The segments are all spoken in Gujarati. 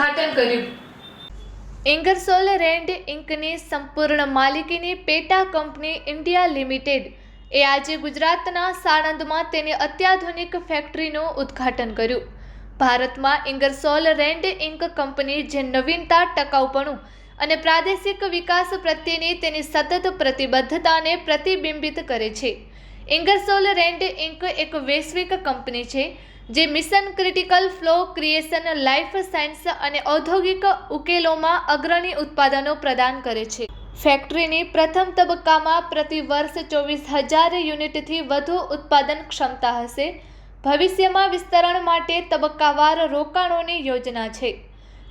ઉદ્ઘાટન કર્યું. ઇંગરસોલ રેન્ડ ઇન્કની સંપૂર્ણ માલિકીની પેટા કંપની ઇન્ડિયા લિમિટેડ એ આજે ગુજરાતના સાણંદમાં તેની અત્યાધુનિક ફેક્ટરીનું ઉદ્ઘાટન કર્યું. ભારતમાં ઇંગરસોલ રેન્ડ ઇન્ક કંપની જે નવીનતા ટકાઉપણું અને પ્રાદેશિક વિકાસ પ્રત્યેની તેની સતત પ્રતિબદ્ધતાને પ્રતિબિંબિત કરે છે. ઇંગરસોલ રેન્ડ ઇન્ક એક વૈશ્વિક કંપની છે જે mission critical flow, creation, life science અને ઔદ્યોગિક ઉકેલોમાં અગ્રણી ઉત્પાદનો પ્રદાન કરે છે. ફેક્ટરીની પ્રથમ તબક્કામાં પ્રતિ વર્ષ ચોવીસ હજાર યુનિટથી વધુ ઉત્પાદન ક્ષમતા હશે. ભવિષ્યમાં વિસ્તરણ માટે તબક્કાવાર રોકાણોની યોજના છે.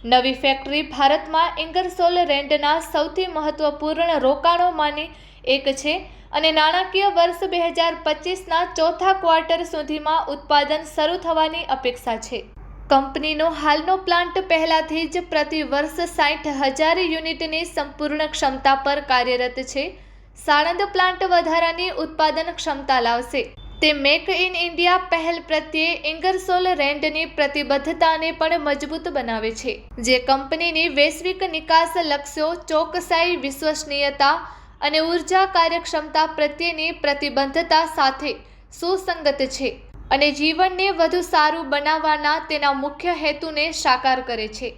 નવી ફેક્ટરી ભારતમાં ઇંગરસોલ રેન્ડના સૌથી મહત્વપૂર્ણ રોકાણોમાંની એક છે. અને નાણાકીય વર્ષ બે હજાર પચીસના ચોથા ક્વાર્ટર સુધીમાં ઉત્પાદન શરૂ થવાની અપેક્ષા છે. કંપનીનો હાલનો પ્લાન્ટ પહેલાથી જ પ્રતિ વર્ષ સાઠ હજાર યુનિટની સંપૂર્ણ ક્ષમતા પર કાર્યરત છે. સાણંદ પ્લાન્ટ વધારાની ઉત્પાદન ક્ષમતા લાવશે. તે મેક ઇન ઇન્ડિયા પહેલ પ્રત્યે ઇંગરસોલ રેન્ડની પ્રતિબદ્ધતાને પણ મજબૂત બનાવે છે. જે કંપનીની વૈશ્વિક નિકાસ લક્ષ્યો ચોકસાઈ, વિશ્વસનીયતા અને ઊર્જા કાર્યક્ષમતા પ્રત્યેની પ્રતિબદ્ધતા સાથે સુસંગત છે અને જીવનને વધુ સારું બનાવવાના તેના મુખ્ય હેતુને સાકાર કરે છે.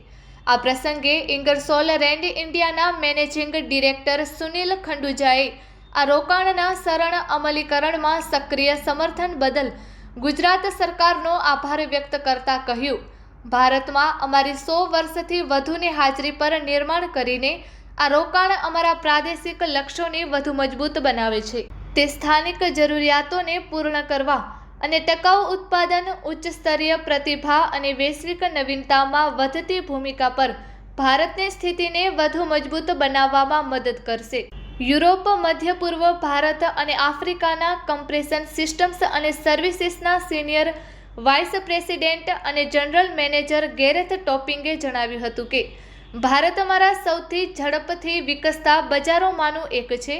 આ પ્રસંગે ઇંગરસોલ રેન્ડ ઇન્ડિયાના મેનેજિંગ ડિરેક્ટર સુનિલ ખંડુજાએ આ રોકાણના સરળ અમલીકરણમાં સક્રિય સમર્થન બદલ ગુજરાત સરકારનો આભાર વ્યક્ત કરતા કહ્યું, ભારતમાં અમારી સો વર્ષથી વધુની હાજરી પર નિર્માણ કરીને આ રોકાણ અમારા પ્રાદેશિક લક્ષ્યોને વધુ મજબૂત બનાવે છે. તે સ્થાનિક જરૂરિયાતોને પૂર્ણ કરવા અને ટકાઉ ઉત્પાદન, ઉચ્ચ સ્તરીય પ્રતિભા અને વૈશ્વિક નવીનતામાં વધતી ભૂમિકા પર ભારતની સ્થિતિને વધુ મજબૂત બનાવવામાં મદદ કરશે. યુરોપ, મધ્ય પૂર્વ ભારત અને આફ્રિકાના કમ્પ્રેશન સિસ્ટમ્સ અને સર્વિસીસના સિનિયર વાઇસ પ્રેસિડેન્ટ અને જનરલ મેનેજર ગેરેથ ટોપિંગે જણાવ્યું હતું કે ભારત અમારા સૌથી ઝડપથી વિકસતા બજારોમાંનું એક છે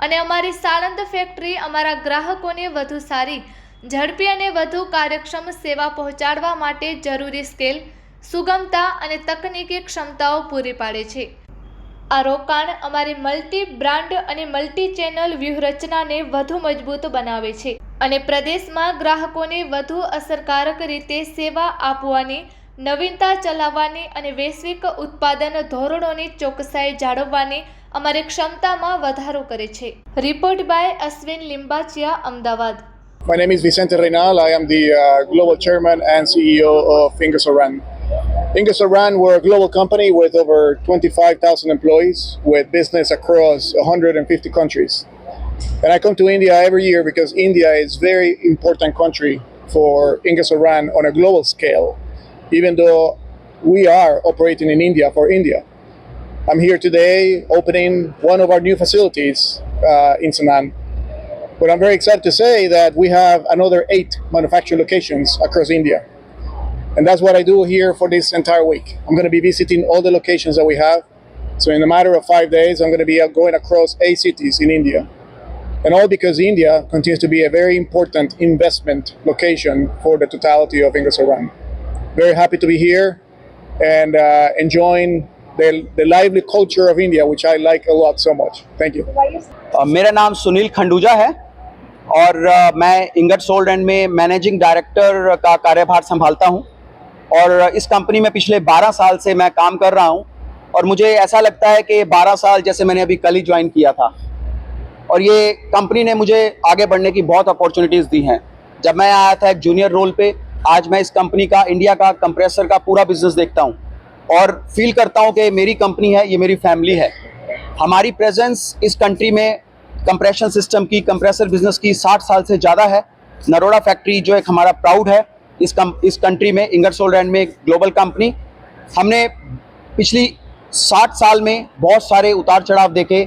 અને અમારી સાળંદ ફેક્ટરી અમારા ગ્રાહકોને વધુ સારી, ઝડપી અને વધુ કાર્યક્ષમ સેવા પહોંચાડવા માટે જરૂરી સ્કેલ, સુગમતા અને તકનીકી ક્ષમતાઓ પૂરી પાડે છે. આ રોકાણ અમારી મલ્ટી બ્રાન્ડ અને મલ્ટી ચેનલ વ્યૂહરચનાને વધુ મજબૂત બનાવે છે અને પ્રદેશમાં ગ્રાહકોને વધુ અસરકારક રીતે સેવા આપવાની નવીનતા ચલાવવાની અને વૈશ્વિક ઉત્પાદન ધોરણોની ચોકસાઈ જાળવવાની અમારી ક્ષમતામાં વધારો કરે છે report by Ashwin Limbachiya Ahmedabad My name is Vicente Reynal. I am the uh, global chairman and CEO of. Ingersoll Rand, we're a global company with over 25,000 employees with business across 150 countries. And I come to India every year because India is very important country for Ingersoll Rand on a global scale, even though we are operating in India for India. I'm here today opening one of our new facilities uh, in Sanand. But I'm very excited to say that we have another eight manufacturing locations across India. And that's what I do here for this entire week. I'm going to be visiting all the locations that we have. So, in a matter of five days, I'm going to be uh, going across eight cities in India. And all because India continues to be a very important investment location for the totality of Ingersoll Rand. Very happy to be here and uh, enjoying the, the lively culture of India, which I like a lot so much. Thank you. अ, मेरा नाम सुनील खंडूजा है और अ, मैं इंगट सोल्ड एंड में मैनेजिंग डायरेक्टर का कार्यभार संभालता हूं और इस कंपनी में पिछले 12 साल से मैं काम कर रहा हूं और मुझे ऐसा लगता है कि 12 साल जैसे मैंने अभी कल ही ज्वाइन किया था और ये कंपनी ने मुझे आगे बढ़ने की बहुत अपॉर्चुनिटीज़ दी हैं जब मैं आया था एक जूनियर रोल पे आज मैं इस कंपनी का, इंडिया का कंप्रेसर का पूरा बिज़नेस देखता हूँ और फील करता हूँ कि मेरी कंपनी है, ये मेरी फैमिली है। हमारी प्रेजेंस इस कंट्री में कंप्रेशन सिस्टम की कंप्रेसर बिज़नेस की 60 साल से ज़्यादा है। नरोड़ा फैक्ट्री जो एक हमारा प्राउड है, इस कम, इस कंट्री में इंगरसोल रैंड में ग्लोबल कंपनी हमने पिछली 60 साल में बहुत सारे उतार चढ़ाव देखे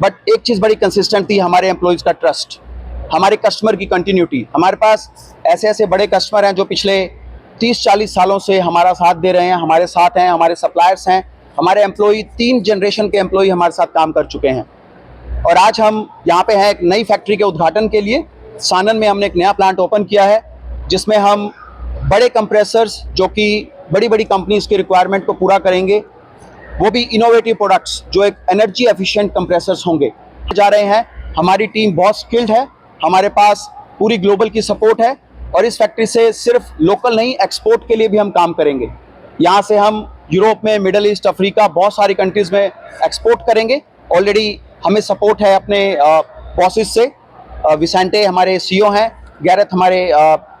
बट एक चीज़ बड़ी कंसिस्टेंट थी हमारे एम्प्लॉयज़ का ट्रस्ट हमारे कस्टमर की कंटिन्यूटी हमारे पास ऐसे ऐसे बड़े कस्टमर हैं जो पिछले 30-40 सालों से हमारा साथ दे रहे हैं, हमारे साथ हैं, हमारे सप्लायर्स हैं, हमारे एम्प्लॉय तीन जनरेशन के एम्प्लॉई हमारे साथ काम कर चुके हैं। और आज हम यहाँ पे हैं एक नई फैक्ट्री के उद्घाटन के लिए। सानन में हमने एक नया प्लांट ओपन किया है, जिसमें हम बड़े कंप्रेसर्स जो कि बड़ी बड़ी कंपनीज़ की रिक्वायरमेंट को पूरा करेंगे, वो भी इनोवेटिव प्रोडक्ट्स जो एक एनर्जी एफिशिएंट कंप्रेसर्स होंगे। जा रहे हैं, हमारी टीम बहुत स्किल्ड है हमारे पास पूरी ग्लोबल की सपोर्ट है और इस फैक्ट्री से सिर्फ़ लोकल नहीं एक्सपोर्ट के लिए भी हम काम करेंगे। यहाँ से हम यूरोप में, मिडल ईस्ट, अफ्रीका, बहुत सारी कंट्रीज़ में एक्सपोर्ट करेंगे। ऑलरेडी हमें सपोर्ट है अपने बॉसेस से। विसेंटे हमारे सीईओ हैं गैरत हमारे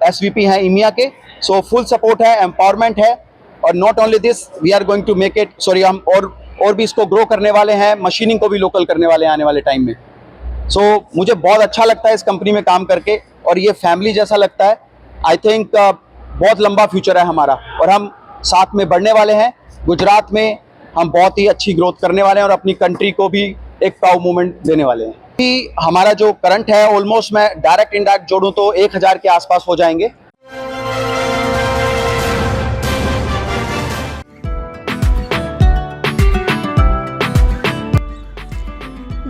एसवीपी हैं इमिया के। सो फुल सपोर्ट है एम्पावरमेंट है। और not only this we are going to make it sorry हम और और भी इसको ग्रो करने वाले हैं मशीनिंग को भी लोकल करने वाले हैं आने वाले टाइम में। सो so, मुझे बहुत अच्छा लगता है इस कंपनी में काम करके और ये फैमिली जैसा लगता है। आई थिंक uh, बहुत लंबा फ्यूचर है हमारा और हम साथ में बढ़ने वाले हैं। गुजरात में हम बहुत ही अच्छी ग्रोथ करने वाले हैं और अपनी कंट्री को भी एक प्राउड मूवमेंट देने वाले हैं। कि हमारा जो करंट है ऑलमोस्ट मैं डायरेक्ट इंडायरेक्ट जोड़ूँ तो एक हज़ार के आसपास हो जाएँगे।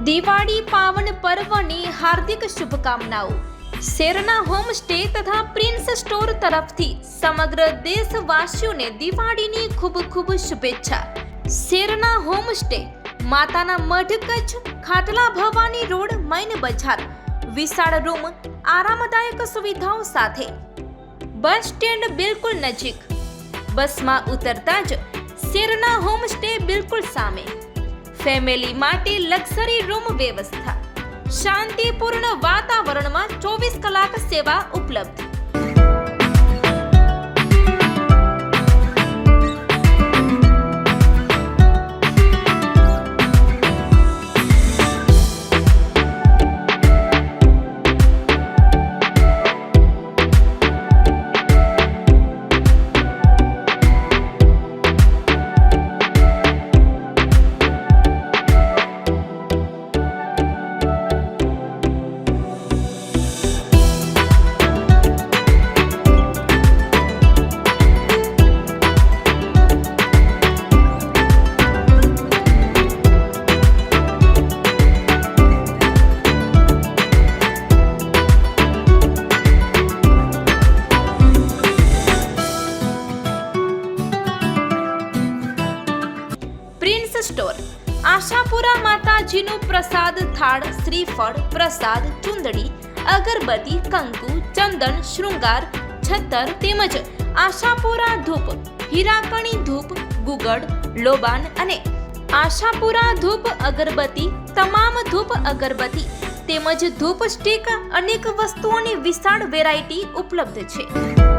દિવાળી, પાવન પર્વની હાર્દિક શુભકામનાઓ. શેરના હોમસ્ટે તથા પ્રિન્સ સ્ટોર તરફથી સમગ્ર દેશવાસીઓને દિવાળીની ખૂબ ખૂબ શુભેચ્છા. શેરના હોમસ્ટે માતાના મઢ કચ્છ, ખાટલા ભવાની રોડ, મૈન બજાર, વિશાળ રૂમ, આરામદાયક સુવિધાઓ સાથે. બસ સ્ટેન્ડ બિલકુલ નજીક. બસમાં ઉતરતા જ શેરના હોમસ્ટે બિલકુલ સામે. ફેમિલી માટે લક્ઝરી રૂમ વ્યવસ્થા. શાંતિપૂર્ણ વાતાવરણમાં ચોવીસ કલાક સેવા ઉપલબ્ધ. સ્ટોર. આશાપુરા માતાજીનું પ્રસાદ થાળ, શ્રીફળ, પ્રસાદ, ચુંદડી, અગરબત્તી, કંકુ, ચંદન, શૃંગાર, છત્તર તેમજ આશાપુરા ધૂપ, હીરાકણી ધૂપ, ગુગળ, લોબાન અને આશાપુરા ધૂપ, અગરબત્તી, તમામ ધૂપ, અગરબત્તી તેમજ ધૂપ સ્ટીક અનેક વસ્તુઓની વિશાળ વેરાયટી ઉપલબ્ધ છે.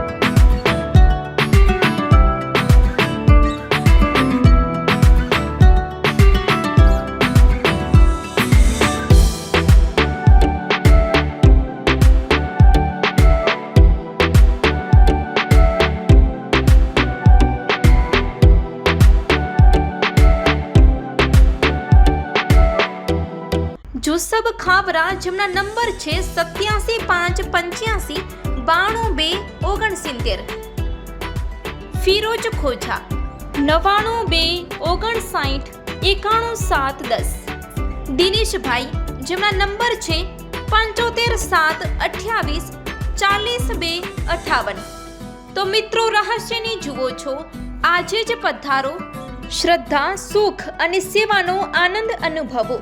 જુસબ ખાબરા જેમના નંબર છે સત્યાસી પાંચ પંચ્યાસી બાણું બે ઓગણસિત્તેર. ફિરોજ ખોજા, નવાણું બે ઓગણસાઠ એકાણું સાત દસ. દિનેશભાઈ, જેમના નંબર છે પંચોતેર સાત અઠ્યાવીસ ચાલીસ બે અઠાવન. તો મિત્રો રહસ્યની જુઓ છો, આજે જ પધારો. શ્રદ્ધા, સુખ અને સેવાનો આનંદ અનુભવો.